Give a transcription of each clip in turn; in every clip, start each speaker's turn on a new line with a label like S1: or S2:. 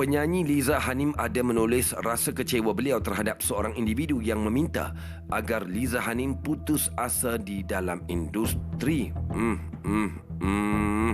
S1: Penyanyi Liza Hanim ada menulis rasa kecewa beliau terhadap seorang individu yang meminta agar Liza Hanim putus asa di dalam industri. Hmm, hmm, hmm.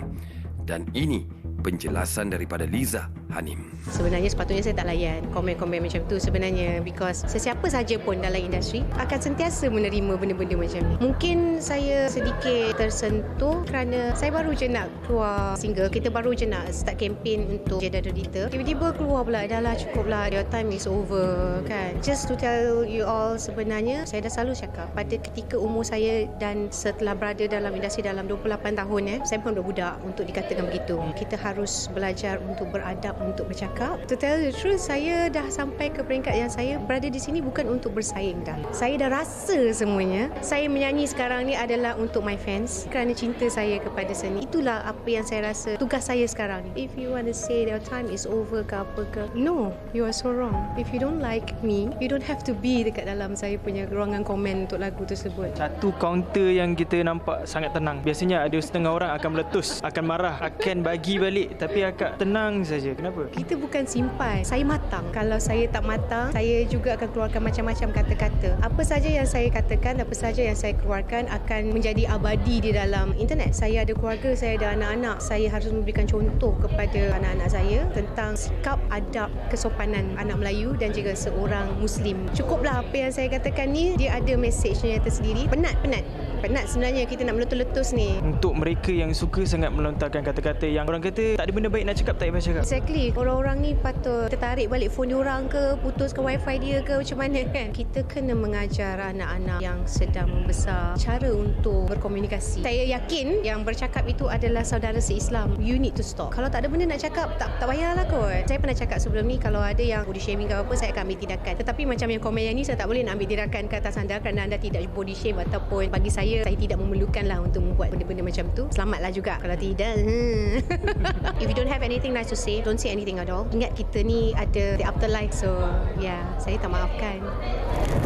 S1: Dan ini penjelasan daripada Liza Hanim.
S2: Sebenarnya sepatutnya saya tak layan komen-komen macam tu sebenarnya because sesiapa saja pun dalam industri akan sentiasa menerima benda-benda macam ni. Mungkin saya sedikit tersentuh kerana saya baru je nak keluar single. Kita baru je nak start campaign untuk Jeddah Dita. Tiba-tiba keluar pula, dah lah cukup lah, your time is over kan. Just to tell you all sebenarnya saya dah selalu cakap pada ketika umur saya dan setelah berada dalam industri dalam 28 tahun eh, saya pun budak untuk dikatakan begitu. Kita harus belajar untuk beradab untuk bercakap. To tell the truth, saya dah sampai ke peringkat yang saya berada di sini bukan untuk bersaing dah. Saya dah rasa semuanya. Saya menyanyi sekarang ni adalah untuk my fans kerana cinta saya kepada seni. Itulah apa yang saya rasa tugas saya sekarang ni. If you want to say your time is over ke apa ke, no, you are so wrong. If you don't like me, you don't have to be dekat dalam saya punya ruangan komen untuk lagu tersebut.
S3: Satu kaunter yang kita nampak sangat tenang. Biasanya ada setengah orang akan meletus, akan marah, akan bagi balik. Tapi akak tenang saja. Kenapa?
S2: Kita bukan simpan. Saya matang. Kalau saya tak matang, saya juga akan keluarkan macam-macam kata-kata. Apa saja yang saya katakan, apa saja yang saya keluarkan akan menjadi abadi di dalam internet. Saya ada keluarga, saya ada anak-anak. Saya harus memberikan contoh kepada anak-anak saya tentang sikap adab kesopanan anak Melayu dan juga seorang Muslim. Cukuplah apa yang saya katakan ni, dia ada mesejnya tersendiri. Penat-penat. Penat sebenarnya kita nak meletus-letus ni.
S3: Untuk mereka yang suka sangat melontarkan kata-kata yang orang kata tak ada benda baik nak cakap, tak payah cakap.
S2: Exactly. Orang-orang ni patut tertarik balik phone diorang ke, putuskan wifi dia ke, macam mana kan? Kita kena mengajar anak-anak yang sedang membesar cara untuk berkomunikasi. Saya yakin yang bercakap itu adalah saudara se-Islam. You need to stop. Kalau tak ada benda nak cakap, tak tak payahlah kot. Saya pernah cakap sebelum ni, kalau ada yang body shaming ke apa, saya akan ambil tindakan. Tetapi macam yang komen yang ni, saya tak boleh nak ambil tindakan ke atas anda kerana anda tidak body shame ataupun bagi saya, saya tidak memerlukan lah untuk membuat benda-benda macam tu. Selamatlah juga. Kalau tidak, hmm. if you don't have anything nice to say, don't say anything at all. Ingat kita ni ada the afterlife. So, yeah, saya tak maafkan.